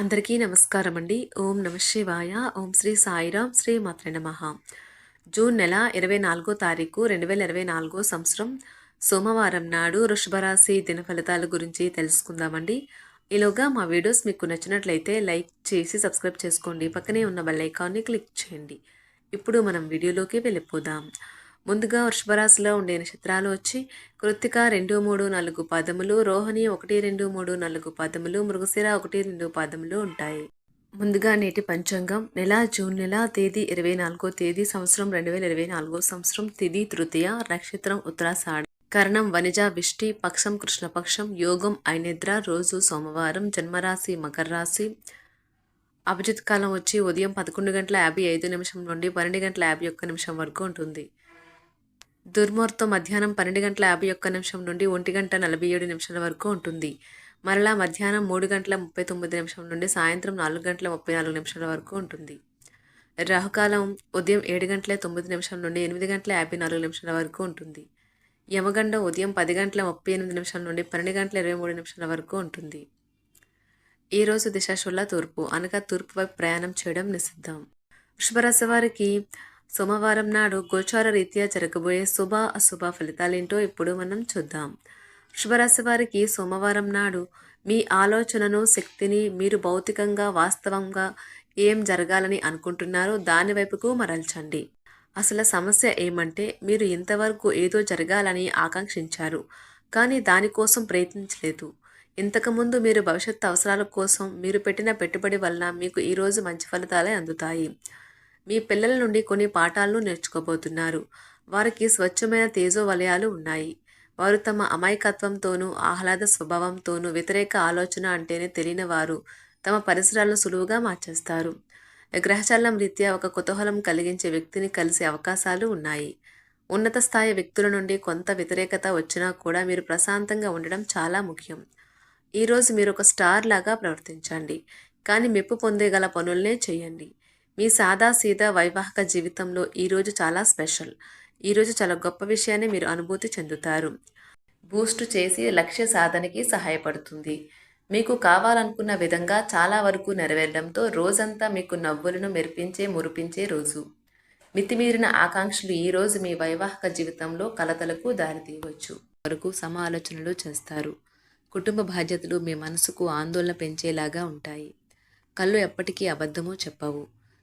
అందరికీ నమస్కారం అండి. ఓం నమ శివాయ. ఓం శ్రీ సాయిరాం శ్రీ మాత్ర నమ. జూన్ నెల ఇరవై నాలుగో తారీఖు రెండు వేల ఇరవై నాలుగో సంవత్సరం. సోమవారం నాడు వృషభరాశి దిన ఫలితాల గురించి తెలుసుకుందామండి. ఈలోగా మా వీడియోస్ మీకు నచ్చినట్లయితే లైక్ చేసి సబ్స్క్రైబ్ చేసుకోండి. పక్కనే ఉన్న బెల్ ఐకాన్ని క్లిక్ చేయండి. ఇప్పుడు మనం వీడియోలోకి వెళ్ళిపోదాం. ముందుగా వృషభరాశిలో ఉండే నక్షత్రాలు వచ్చి కృత్తిక రెండు మూడు నాలుగు పాదములు రోహిణి ఒకటి రెండు మూడు నాలుగు పాదములు మృగశిర ఒకటి రెండు పాదములు ఉంటాయి. ముందుగా నేటి పంచాంగం. నెల జూన్ నెల తేదీ ఇరవై నాలుగో తేదీ సంవత్సరం రెండు వేల ఇరవై నాలుగో సంవత్సరం తిది తృతీయ నక్షత్రం ఉత్తరాషాఢ. కరణం వనిజ విష్టి పక్షం కృష్ణపక్షం యోగం ఐనిద్ర రోజు సోమవారం జన్మరాశి మకర రాశి అభిజిత్ కాలం వచ్చి ఉదయం పదకొండు గంటల యాభై ఐదు నిమిషం నుండి పన్నెండు గంటల యాభై ఒక్క నిమిషం వరకు ఉంటుంది. దుర్ముహూర్తం మధ్యాహ్నం పన్నెండు గంటల యాభై ఒక్క నిమిషం నుండి ఒంటి గంట నలభై ఏడు నిమిషాల వరకు ఉంటుంది. మరలా మధ్యాహ్నం మూడు గంటల ముప్పై తొమ్మిది నిమిషం నుండి సాయంత్రం నాలుగు గంటల ముప్పై నాలుగు నిమిషాల వరకు ఉంటుంది. రాహుకాలం ఉదయం ఏడు గంటల తొమ్మిది నిమిషం నుండి ఎనిమిది గంటల యాభై నాలుగు నిమిషాల వరకు ఉంటుంది. యమగండం ఉదయం పది గంటల ముప్పై ఎనిమిది నిమిషాల నుండి పన్నెండు గంటల ఇరవై మూడు నిమిషాల వరకు ఉంటుంది. ఈరోజు దిశాశుల్లా తూర్పు అనగా తూర్పు వైపు ప్రయాణం చేయడం నిషిద్ధం. వృషభరాశి వారికి సోమవారం నాడు గోచార రీత్యా జరగబోయే శుభ అశుభ ఫలితాలేంటో ఇప్పుడు మనం చూద్దాం. శుభరాశి వారికి సోమవారం నాడు మీ ఆలోచనను శక్తిని మీరు భౌతికంగా వాస్తవంగా ఏం జరగాలని అనుకుంటున్నారో దాని వైపుకు మరల్చండి. అసలు సమస్య ఏమంటే మీరు ఇంతవరకు ఏదో జరగాలని ఆకాంక్షించారు కానీ దానికోసం ప్రయత్నించలేదు. ఇంతకుముందు మీరు భవిష్యత్తు అవసరాల కోసం మీరు పెట్టిన పెట్టుబడి వలన మీకు ఈరోజు మంచి ఫలితాలే అందుతాయి. మీ పిల్లల నుండి కొన్ని పాఠాలను నేర్చుకోబోతున్నారు. వారికి స్వచ్ఛమైన తేజో వలయాలు ఉన్నాయి. వారు తమ అమాయకత్వంతోనూ ఆహ్లాద స్వభావంతోనూ వ్యతిరేక ఆలోచన అంటేనే తెలియని వారు తమ పరిసరాలను సులువుగా మార్చేస్తారు. గ్రహచాలం రీత్యా ఒక కుతూహలం కలిగించే వ్యక్తిని కలిసే అవకాశాలు ఉన్నాయి. ఉన్నత స్థాయి వ్యక్తుల నుండి కొంత వ్యతిరేకత వచ్చినా కూడా మీరు ప్రశాంతంగా ఉండడం చాలా ముఖ్యం. ఈరోజు మీరు ఒక స్టార్ లాగా ప్రవర్తించండి. కానీ మెప్పు పొందేగల పనులనే చేయండి. మీ సాదా సీదా వైవాహిక జీవితంలో ఈరోజు చాలా స్పెషల్. ఈరోజు చాలా గొప్ప విషయాన్ని మీరు అనుభూతి చెందుతారు. బూస్ట్ చేసి లక్ష్య సాధనకి సహాయపడుతుంది. మీకు కావాలనుకున్న విధంగా చాలా వరకు నెరవేరడంతో రోజంతా మీకు నవ్వులను మెరిపించే మురిపించే రోజు. మితిమీరిన ఆకాంక్షలు ఈరోజు మీ వైవాహిక జీవితంలో కలతలకు దారితీయవచ్చు. వరకు సమాలోచనలు చేస్తారు. కుటుంబ బాధ్యతలు మీ మనసుకు ఆందోళన పెంచేలాగా ఉంటాయి. కళ్ళు ఎప్పటికీ అబద్ధమో చెప్పవు.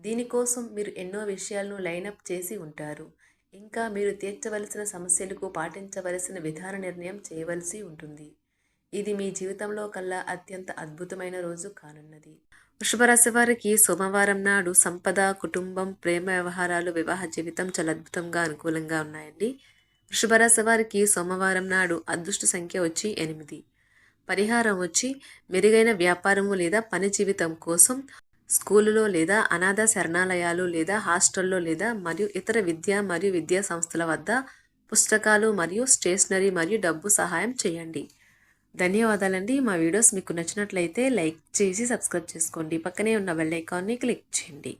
దీనికోసం మీరు ఎన్నో విషయాలను లైనప్ చేసి ఉంటారు. ఇంకా మీరు తీర్చవలసిన సమస్యలకు పాటించవలసిన విధాన నిర్ణయం చేయవలసి ఉంటుంది. ఇది మీ జీవితంలో కల్లా అత్యంత అద్భుతమైన రోజు కానున్నది. వృషభరాశి వారికి సోమవారం నాడు సంపద కుటుంబం ప్రేమ వ్యవహారాలు వివాహ జీవితం చాలా అద్భుతంగా అనుకూలంగా ఉన్నాయండి. వృషభరాశి వారికి సోమవారం నాడు అదృష్ట సంఖ్య వచ్చి ఎనిమిది. పరిహారం వచ్చి మెరుగైన వ్యాపారము లేదా పని జీవితం కోసం స్కూలులో లేదా అనాథ శరణాలయాలు లేదా హాస్టల్లో లేదా మరియు ఇతర విద్య మరియు విద్యా సంస్థల వద్ద పుస్తకాలు మరియు స్టేషనరీ మరియు డబ్బు సహాయం చేయండి. ధన్యవాదాలండి. మా వీడియోస్ మీకు నచ్చినట్లయితే లైక్ చేసి సబ్స్క్రైబ్ చేసుకోండి. పక్కనే ఉన్న బెల్ ఐకాన్ని క్లిక్ చేయండి.